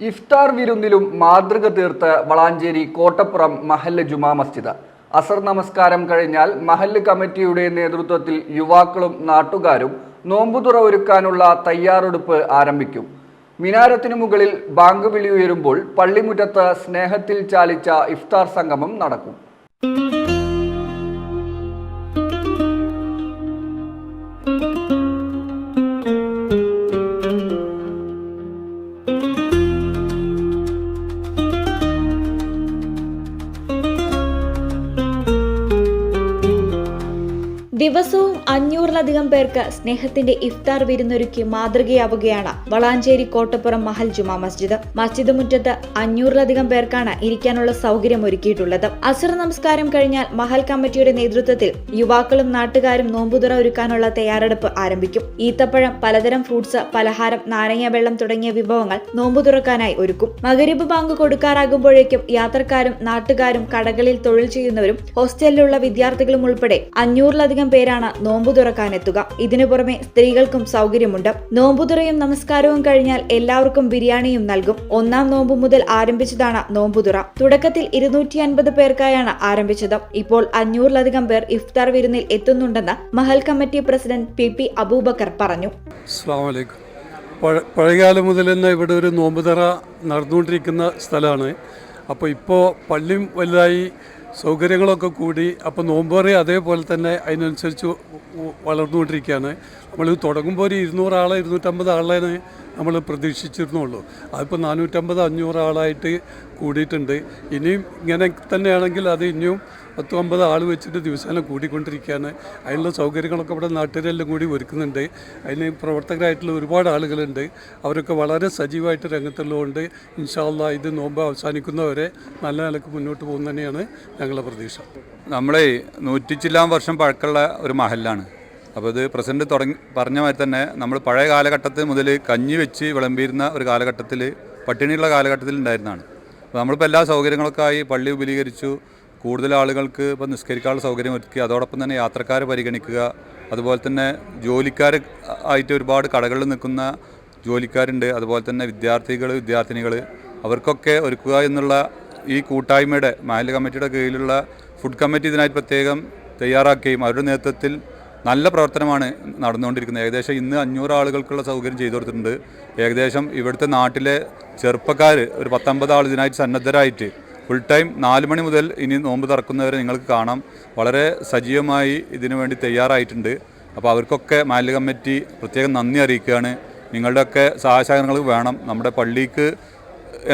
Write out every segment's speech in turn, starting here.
ഇഫ്താർ വിരുന്നിലും മാതൃക തീർത്ത് വളാഞ്ചേരി കോട്ടപ്പുറം മഹല്ല് ജുമാ മസ്ജിദ്. അസർ നമസ്കാരം കഴിഞ്ഞാൽ മഹല്ല് കമ്മിറ്റിയുടെ നേതൃത്വത്തിൽ യുവാക്കളും നാട്ടുകാരും നോമ്പുതുറ ഒരുക്കാനുള്ള തയ്യാറെടുപ്പ് ആരംഭിക്കും. മിനാരത്തിനു മുകളിൽ ബാങ്ക് വിളി ഉയരുമ്പോൾ പള്ളിമുറ്റത്ത് സ്നേഹത്തിൽ ചാലിച്ച ഇഫ്താർ സംഗമം നടക്കും. ദിവസവും അഞ്ഞൂറിലധികം പേർക്ക് സ്നേഹത്തിന്റെ ഇഫ്താർ വിരുന്നൊരുക്കി മാതൃകയാവുകയാണ് വളാഞ്ചേരി കോട്ടപ്പുറം മഹൽ ജുമാ മസ്ജിദ്. മസ്ജിദ് മുറ്റത്ത് അഞ്ഞൂറിലധികം പേർക്കാണ് ഇരിക്കാനുള്ള സൗകര്യം ഒരുക്കിയിട്ടുള്ളത്. അസർ നമസ്കാരം കഴിഞ്ഞാൽ മഹൽ കമ്മിറ്റിയുടെ നേതൃത്വത്തിൽ യുവാക്കളും നാട്ടുകാരും നോമ്പുതുറ ഒരുക്കാനുള്ള തയ്യാറെടുപ്പ് ആരംഭിക്കും. ഈത്തപ്പഴം പലതരം ഫ്രൂട്ട്സ് പലഹാരം നാരങ്ങ വെള്ളം തുടങ്ങിയ വിഭവങ്ങൾ നോമ്പു തുറക്കാനായി ഒരുക്കും. മകരിബ് ബാങ്ക് കൊടുക്കാറാകുമ്പോഴേക്കും യാത്രക്കാരും നാട്ടുകാരും കടകളിൽ തൊഴിൽ ചെയ്യുന്നവരും ഹോസ്റ്റലിലുള്ള വിദ്യാർത്ഥികളും ഉൾപ്പെടെ അഞ്ഞൂറിലധികം പേരാണ് നോമ്പു തുറക്കാനെത്തുക ഇതിനു പുറമെ സ്ത്രീകൾക്കും സൗകര്യമുണ്ട്. നോമ്പുതുറയും നമസ്കാരവും കഴിഞ്ഞാൽ എല്ലാവർക്കും ബിരിയാണിയും നൽകും. ഒന്നാം നോമ്പ് മുതൽ ആരംഭിച്ചതാണ് നോമ്പുതുറ. തുടക്കത്തിൽ ഇരുന്നൂറ്റി അൻപത് പേർക്കായാണ് ആരംഭിച്ചത്. ഇപ്പോൾ അഞ്ഞൂറിലധികം പേർ ഇഫ്താർ വിരുന്നിൽ എത്തുന്നുണ്ടെന്ന് Mahal committee president P P Abubakar പറഞ്ഞു. പഴയകാലം മുതൽ തന്നെ ഇവിടെ ഒരു നോമ്പുതറ നടന്നുകൊണ്ടിരിക്കുന്ന സ്ഥലമാണ്. അപ്പോൾ ഇപ്പോൾ പള്ളിയും വലുതായി സൗകര്യങ്ങളൊക്കെ കൂടി അപ്പോൾ നോമ്പുറ അതേപോലെ തന്നെ അതിനനുസരിച്ച് വളർന്നുകൊണ്ടിരിക്കുകയാണ്. നമ്മൾ തുടങ്ങുമ്പോൾ ഒരു ഇരുന്നൂറ് ആളെ ഇരുന്നൂറ്റമ്പത് ആളെ നമ്മൾ പ്രതീക്ഷിച്ചിരുന്നുള്ളൂ. അതിപ്പോൾ നാനൂറ്റമ്പത് അഞ്ഞൂറ് ആളായിട്ട് കൂടിയിട്ടുണ്ട്. ഇനിയും ഇങ്ങനെ തന്നെയാണെങ്കിൽ അത് ഇനിയും പത്ത് അമ്പത് ആൾ വെച്ചിട്ട് ദിവസേന കൂടിക്കൊണ്ടിരിക്കുകയാണ്. അതിനുള്ള സൗകര്യങ്ങളൊക്കെ ഇവിടെ നാട്ടുകാരെല്ലാം കൂടി ഒരുക്കുന്നുണ്ട്. അതിന് പ്രവർത്തകരായിട്ടുള്ള ഒരുപാട് ആളുകളുണ്ട്. അവരൊക്കെ വളരെ സജീവമായിട്ട് രംഗത്തുള്ളതുകൊണ്ട് ഇൻഷാല്ല ഇത് നോമ്പ് അവസാനിക്കുന്നവരെ നല്ല നിലയ്ക്ക് മുന്നോട്ട് പോകുന്ന തന്നെയാണ് ഞങ്ങളുടെ പ്രതീക്ഷ. നമ്മളെ നൂറ്റിച്ചില്ലാം വർഷം പഴക്കമുള്ള ഒരു മഹലാണ് അപ്പോൾ ഇത് പ്രസിഡന്റ് തുടങ്ങി പറഞ്ഞ മാതിരി തന്നെ നമ്മൾ പഴയ കാലഘട്ടത്തിൽ മുതൽ കഞ്ഞി വെച്ച് വിളമ്പിയിരുന്ന ഒരു കാലഘട്ടത്തിൽ പട്ടിണിയുള്ള കാലഘട്ടത്തിൽ ഉണ്ടായിരുന്നതാണ്. അപ്പോൾ നമ്മളിപ്പോൾ എല്ലാ സൗകര്യങ്ങളൊക്കെ ആയി പള്ളി വിപുലീകരിച്ചു. കൂടുതൽ ആളുകൾക്ക് ഇപ്പോൾ നിസ്കരിക്കാനുള്ള സൗകര്യം ഒരുക്കി അതോടൊപ്പം തന്നെ യാത്രക്കാരെ പരിഗണിക്കുക അതുപോലെ തന്നെ ജോലിക്കാർ ആയിട്ട് ഒരുപാട് കടകളിൽ നിൽക്കുന്ന ജോലിക്കാരുണ്ട് അതുപോലെ തന്നെ വിദ്യാർത്ഥികൾ വിദ്യാർത്ഥിനികൾ അവർക്കൊക്കെ ഒരുക്കുക എന്നുള്ള ഈ കൂട്ടായ്മയുടെ മാലിന്യ കമ്മിറ്റിയുടെ കീഴിലുള്ള ഫുഡ് കമ്മിറ്റി ഇതിനായിട്ട് പ്രത്യേകം തയ്യാറാക്കുകയും അവരുടെ നേതൃത്വത്തിൽ നല്ല പ്രവർത്തനമാണ് നടന്നുകൊണ്ടിരിക്കുന്നത്. ഏകദേശം ഇന്ന് അഞ്ഞൂറ് ആളുകൾക്കുള്ള സൗകര്യം ചെയ്തു കൊടുത്തിട്ടുണ്ട്. ഏകദേശം ഇവിടുത്തെ നാട്ടിലെ ചെറുപ്പക്കാർ ഒരു പത്തൊമ്പത് ആൾ ഇതിനായിട്ട് സന്നദ്ധരായിട്ട് ഫുൾ ടൈം നാല് മണി മുതൽ ഇനി നോമ്പ് തുറക്കുന്നവരെ നിങ്ങൾക്ക് കാണാം. വളരെ സജീവമായി ഇതിനു വേണ്ടി തയ്യാറായിട്ടുണ്ട്. അപ്പോൾ അവർക്കൊക്കെ മാലിന്യ കമ്മിറ്റി പ്രത്യേകം നന്ദി അറിയിക്കുകയാണ്. നിങ്ങളുടെയൊക്കെ സഹായ സഹകരണങ്ങൾ വേണം. നമ്മുടെ പള്ളിക്ക്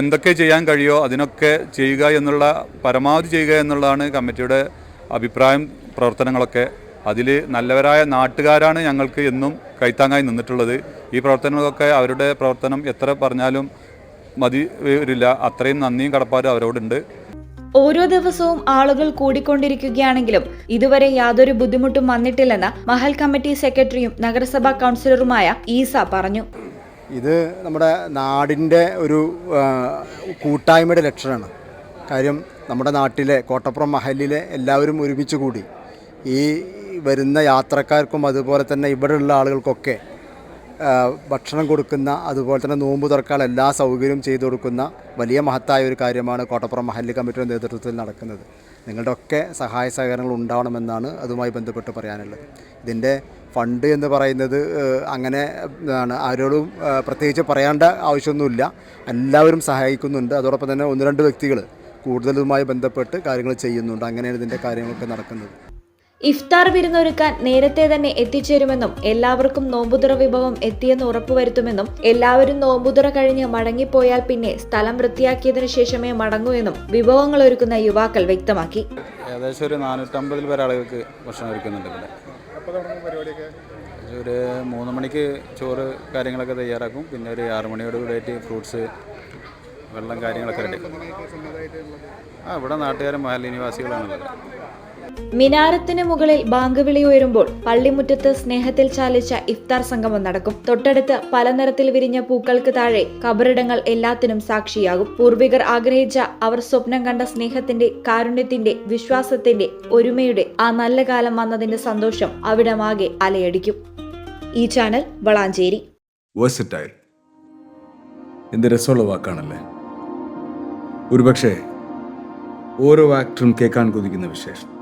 എന്തൊക്കെ ചെയ്യാൻ കഴിയുമോ അതിനൊക്കെ ചെയ്യുക എന്നുള്ള പരമാവധി ചെയ്യുക എന്നുള്ളതാണ് കമ്മിറ്റിയുടെ അഭിപ്രായം പ്രവർത്തനങ്ങളൊക്കെ. അതിൽ നല്ലവരായ നാട്ടുകാരാണ് ഞങ്ങൾക്ക് എന്നും കൈത്താങ്ങായി നിന്നിട്ടുള്ളത്. ഈ പ്രവർത്തനങ്ങളൊക്കെ അവരുടെ പ്രവർത്തനം എത്ര പറഞ്ഞാലും മതി വരില്ല. അത്രയും നന്ദിയും കടപ്പാടും അവരോടുണ്ട്. ഓരോ ദിവസവും ആളുകൾ കൂടിക്കൊണ്ടിരിക്കുകയാണെങ്കിലും ഇതുവരെ യാതൊരു ബുദ്ധിമുട്ടും വന്നിട്ടില്ലെന്ന് മഹൽ കമ്മിറ്റി സെക്രട്ടറിയും നഗരസഭാ കൗൺസിലറുമായ ഈസ പറഞ്ഞു. ഇത് നമ്മുടെ നാടിന്റെ ഒരു കൂട്ടായ്മയുടെ ലക്ഷണമാണ്. കാര്യം നമ്മുടെ നാട്ടിലെ കോട്ടപ്പുറം മഹലിലെ എല്ലാവരും ഒരുമിച്ച് കൂടി ഈ വരുന്ന യാത്രക്കാർക്കും അതുപോലെ തന്നെ ഇവിടെയുള്ള ആളുകൾക്കൊക്കെ ഭക്ഷണം കൊടുക്കുന്ന അതുപോലെ തന്നെ നോമ്പ് തുറക്കാനുള്ള എല്ലാ സൗകര്യവും ചെയ്തു കൊടുക്കുന്ന വലിയ മഹത്തായ ഒരു കാര്യമാണ് കോട്ടപ്പുറം മഹല്ല് കമ്മിറ്റിയുടെ നേതൃത്വത്തിൽ നടക്കുന്നത്. നിങ്ങളുടെ ഒക്കെ സഹായ സഹകരണങ്ങൾ ഉണ്ടാവണമെന്നാണ് അതുമായി ബന്ധപ്പെട്ട് പറയാനുള്ളത്. ഇതിന്റെ ഫണ്ട് എന്ന് പറയുന്നത് അങ്ങനെ ആണ് ആരോടും പ്രത്യേകിച്ച് പറയേണ്ട ആവശ്യമൊന്നുമില്ല. എല്ലാവരും സഹായിക്കുന്നുണ്ട്. അതോടൊപ്പം തന്നെ ഒന്ന് രണ്ട് വ്യക്തികൾ കൂടുതലുമായി ബന്ധപ്പെട്ട് കാര്യങ്ങൾ ചെയ്യുന്നുണ്ട്. അങ്ങനെയാണ് ഇതിന്റെ കാര്യങ്ങളൊക്കെ നടക്കുന്നത്. ഇഫ്താർ വിരുന്നൊരുക്കാൻ നേരത്തെ തന്നെ എത്തിച്ചേരുമെന്നും എല്ലാവർക്കും നോമ്പുതുറ വിഭവം എത്തിയെന്ന് ഉറപ്പുവരുത്തുമെന്നും എല്ലാവരും നോമ്പുതുറ കഴിഞ്ഞ് മടങ്ങിപ്പോയാൽ പിന്നെ സ്ഥലം വൃത്തിയാക്കിയതിനു ശേഷമേ മടങ്ങൂ എന്നും വിഭവങ്ങൾ ഒരുക്കുന്ന യുവാക്കൾ വ്യക്തമാക്കി. ഏകദേശം ഒരു നാനൂറ്റമ്പതിൽ ആളുകൾക്ക് ഭക്ഷണം ഒരുക്കുന്നുണ്ട് ഇവിടെ. ഒരു മൂന്ന് മണിക്ക് ചോറ് കാര്യങ്ങളൊക്കെ തയ്യാറാക്കും. പിന്നെ ഒരു ആറ് മണിയോട് കൂടിയിട്ട് ഫ്രൂട്ട്സ് വെള്ളം കാര്യങ്ങളൊക്കെ റെഡി ആ ഇവിടെ നാട്ടുകാരും മഹൽ നിവാസികളാണുള്ളത് മിനാരത്തിന് മുകളിൽ ബാങ്ക് വിളി ഉയരുമ്പോൾ പള്ളിമുറ്റത്ത് സ്നേഹത്തിൽ ചാലിച്ച ഇഫ്താർ സംഗമം നടക്കും. തൊട്ടടുത്ത് പല നിറത്തിൽ വിരിഞ്ഞ പൂക്കൾക്ക് താഴെ കബറിടങ്ങൾ എല്ലാത്തിനും സാക്ഷിയാകും. പൂർവികർ ആഗ്രഹിച്ച അവർ സ്വപ്നം കണ്ട സ്നേഹത്തിന്റെ കാരുണ്യത്തിന്റെ വിശ്വാസത്തിന്റെ ഒരുമയുടെ ആ നല്ല കാലം വന്നതിന്റെ സന്തോഷം അവിടമാകെ അലയടിക്കും. ഈ ചാനൽ വളാഞ്ചേരി. എന്ത് രസമുള്ള വാക്കാണല്ലേ? ഒരുപക്ഷെ ഓരോ ആക്ടറും കേൾക്കാൻ കൊതിക്കുന്ന വിശേഷം.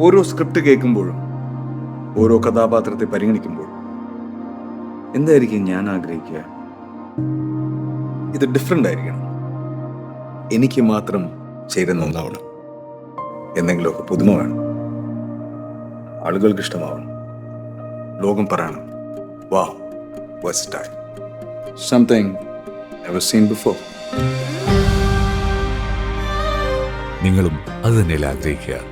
ഓരോ സ്ക്രിപ്റ്റ് കേൾക്കുമ്പോഴും ഓരോ കഥാപാത്രത്തെ പരിഗണിക്കുമ്പോഴും എന്തായിരിക്കും ഞാൻ ആഗ്രഹിക്കുക? ഇത് ഡിഫറെന്റ് ആയിരിക്കണം. എനിക്ക് മാത്രം ചേരുന്ന ഒന്നാവണം. എന്തെങ്കിലുമൊക്കെ പുതുമ വേണം. ആളുകൾക്ക് ഇഷ്ടമാവണം. ലോകം പറയണം. വാ വെസ്റ്റ് സംതിങ് സീൻ ബിഫോർ നിങ്ങളും അത് തന്നെയല്ലേ ആഗ്രഹിക്കുക.